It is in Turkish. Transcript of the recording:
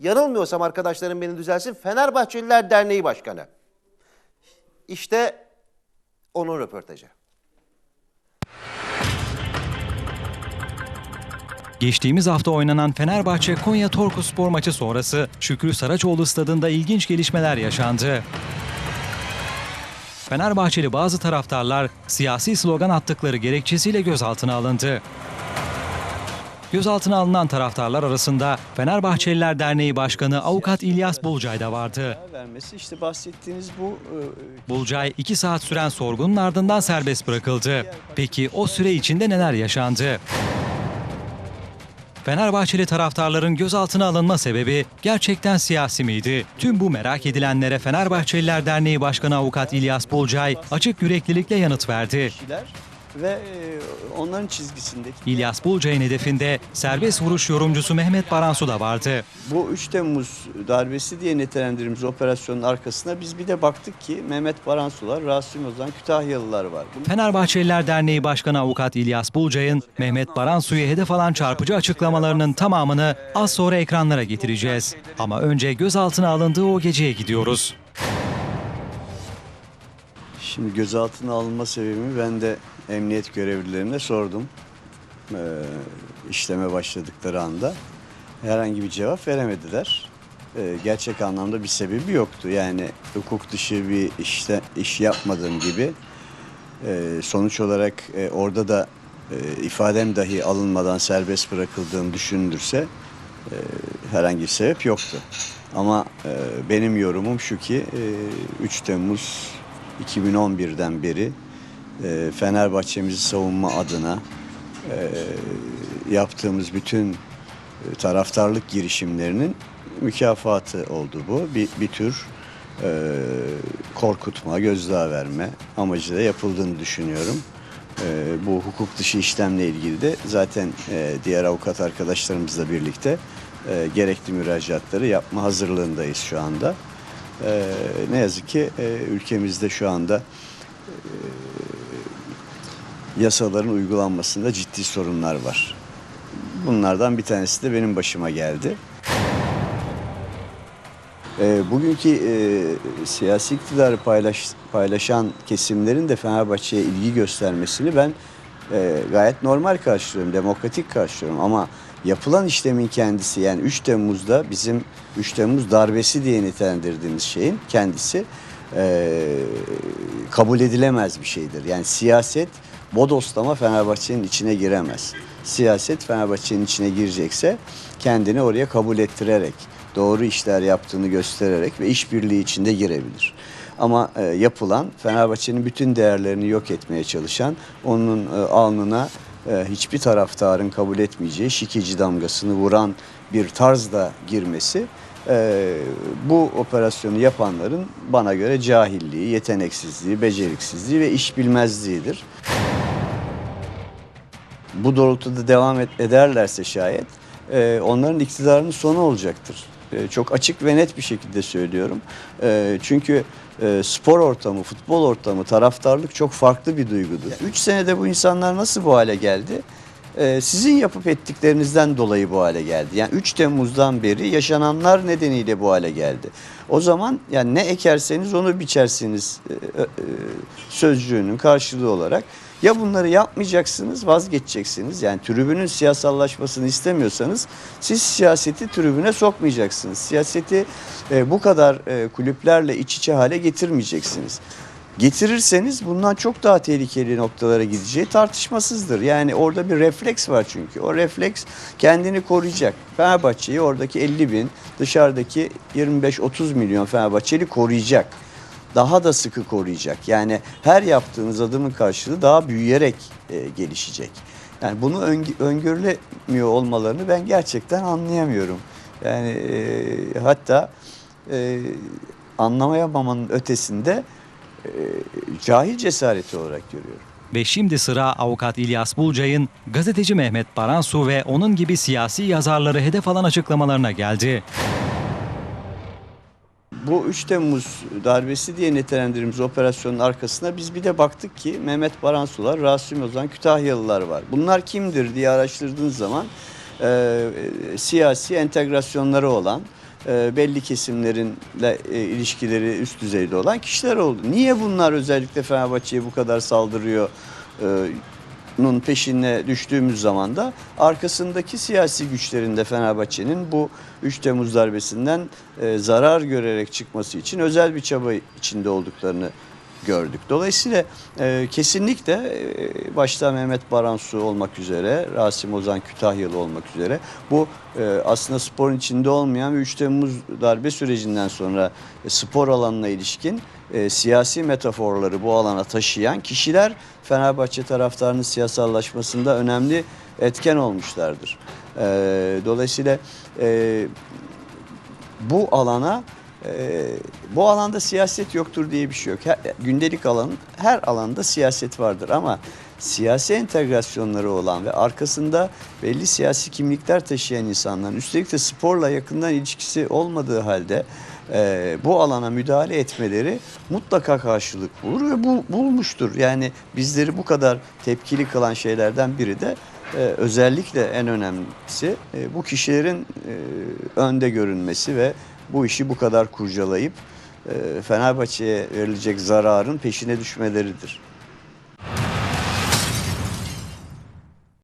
Yanılmıyorsam arkadaşlarım beni düzelsin. Fenerbahçeliler Derneği Başkanı. İşte onun röportajı. Geçtiğimiz hafta oynanan Fenerbahçe Konya Torku Spor maçı sonrası Şükrü Saraçoğlu stadında ilginç gelişmeler yaşandı. Fenerbahçeli bazı taraftarlar siyasi slogan attıkları gerekçesiyle gözaltına alındı. Gözaltına alınan taraftarlar arasında Fenerbahçeliler Derneği Başkanı Avukat İlyas Bulcay da vardı. vermesi işte bahsettiğiniz bu e, Bulcay 2 saat süren sorgunun ardından serbest bırakıldı. Peki o süre içinde neler yaşandı? Fenerbahçeli taraftarların gözaltına alınma sebebi gerçekten siyasi miydi? Tüm bu merak edilenlere Fenerbahçeliler Derneği Başkanı Avukat İlyas Bulcay açık yüreklilikle yanıt verdi. Ve e, onların çizgisindeki İlyas Bulcay'ın hedefinde serbest vuruş yorumcusu Mehmet Baransu da vardı. bu 3 Temmuz darbesi diye nitelendirdiğimiz operasyonun arkasına biz bir de baktık ki Mehmet Baransular, Rasim Ozan, Kütahyalılar var. Bunun Fenerbahçeliler Derneği Başkanı Avukat İlyas Bulcay'ın Mehmet Baransu'yu hedef alan çarpıcı açıklamalarının tamamını az sonra ekranlara getireceğiz. Ama önce gözaltına alındığı o geceye gidiyoruz. Şimdi gözaltına alınma sebebimi ben de emniyet görevlilerine sordum. Ee, işleme başladıkları anda. Herhangi bir cevap veremediler. Ee, gerçek anlamda bir sebebi yoktu. Yani hukuk dışı bir işte iş yapmadığım gibi e, sonuç olarak e, orada da e, ifadem dahi alınmadan serbest bırakıldığım düşünülürse e, herhangi bir sebep yoktu. Ama e, benim yorumum şu ki e, 3 Temmuz 2011'den beri e, Fenerbahçe'mizi savunma adına e, yaptığımız bütün e, taraftarlık girişimlerinin mükafatı oldu bu. Bir, bir tür e, korkutma, gözdağı verme amacıyla yapıldığını düşünüyorum. E, bu hukuk dışı işlemle ilgili de zaten e, diğer avukat arkadaşlarımızla birlikte e, gerekli müracaatları yapma hazırlığındayız şu anda. E, ne yazık ki e, ülkemizde şu anda yasaların uygulanmasında ciddi sorunlar var. Bunlardan bir tanesi de benim başıma geldi. E, bugünkü e, siyasi iktidarı paylaş, paylaşan kesimlerin de Fenerbahçe'ye ilgi göstermesini ben e, gayet normal karşılıyorum, demokratik karşılıyorum. Ama yapılan işlemin kendisi yani 3 Temmuz'da bizim 3 Temmuz darbesi diye nitelendirdiğimiz şeyin kendisi e, kabul edilemez bir şeydir. Yani siyaset bodoslama Fenerbahçe'nin içine giremez. Siyaset Fenerbahçe'nin içine girecekse kendini oraya kabul ettirerek, doğru işler yaptığını göstererek ve işbirliği içinde girebilir. Ama e, yapılan Fenerbahçe'nin bütün değerlerini yok etmeye çalışan, onun e, alnına hiçbir taraftarın kabul etmeyeceği şikici damgasını vuran bir tarzda girmesi e, bu operasyonu yapanların bana göre cahilliği, yeteneksizliği, beceriksizliği ve iş bilmezliğidir. Bu doğrultuda devam ederlerse şayet e, onların iktidarının sonu olacaktır. E, çok açık ve net bir şekilde söylüyorum. E, çünkü e, spor ortamı, futbol ortamı, taraftarlık çok farklı bir duygudur. 3 senede bu insanlar nasıl bu hale geldi? E, sizin yapıp ettiklerinizden dolayı bu hale geldi. Yani 3 Temmuz'dan beri yaşananlar nedeniyle bu hale geldi. O zaman yani ne ekerseniz onu biçersiniz e, e, sözcüğünün karşılığı olarak. Ya bunları yapmayacaksınız, vazgeçeceksiniz. Yani tribünün siyasallaşmasını istemiyorsanız siz siyaseti tribüne sokmayacaksınız. Siyaseti e, bu kadar kulüplerle iç içe hale getirmeyeceksiniz. Getirirseniz bundan çok daha tehlikeli noktalara gideceği tartışmasızdır. Yani orada bir refleks var çünkü. O refleks kendini koruyacak. Fenerbahçe'yi oradaki 50 bin, dışarıdaki 25-30 milyon Fenerbahçeli koruyacak daha da sıkı koruyacak. Yani her yaptığınız adımın karşılığı daha büyüyerek e, gelişecek. Yani bunu öng- öngörülemiyor olmalarını ben gerçekten anlayamıyorum. Yani e, hatta e, anlamayamamanın ötesinde e, cahil cesareti olarak görüyorum. Ve şimdi sıra avukat İlyas Bulcay'ın gazeteci Mehmet Baransu ve onun gibi siyasi yazarları hedef alan açıklamalarına geldi. Bu 3 Temmuz darbesi diye nitelendirdiğimiz operasyonun arkasına biz bir de baktık ki Mehmet Baransular, Rasim Ozan, Kütahyalılar var. Bunlar kimdir diye araştırdığınız zaman e, e, siyasi entegrasyonları olan, e, belli kesimlerinle e, ilişkileri üst düzeyde olan kişiler oldu. Niye bunlar özellikle Fenerbahçe'ye bu kadar saldırıyor? e, nun peşine düştüğümüz zaman da arkasındaki siyasi güçlerin Fenerbahçe'nin bu 3 Temmuz darbesinden zarar görerek çıkması için özel bir çaba içinde olduklarını gördük. Dolayısıyla e, kesinlikle e, başta Mehmet Baransu olmak üzere, Rasim Ozan Kütahyalı olmak üzere bu e, aslında sporun içinde olmayan ve 3 Temmuz darbe sürecinden sonra e, spor alanına ilişkin e, siyasi metaforları bu alana taşıyan kişiler Fenerbahçe taraftarının siyasallaşmasında önemli etken olmuşlardır. E, dolayısıyla e, bu alana e, bu alanda siyaset yoktur diye bir şey yok. Her, gündelik alanın her alanda siyaset vardır ama siyasi entegrasyonları olan ve arkasında belli siyasi kimlikler taşıyan insanların üstelik de sporla yakından ilişkisi olmadığı halde e, bu alana müdahale etmeleri mutlaka karşılık bulur ve bu bulmuştur. Yani bizleri bu kadar tepkili kılan şeylerden biri de ee, özellikle en önemlisi e, bu kişilerin e, önde görünmesi ve bu işi bu kadar kurcalayıp e, Fenerbahçe'ye verilecek zararın peşine düşmeleridir.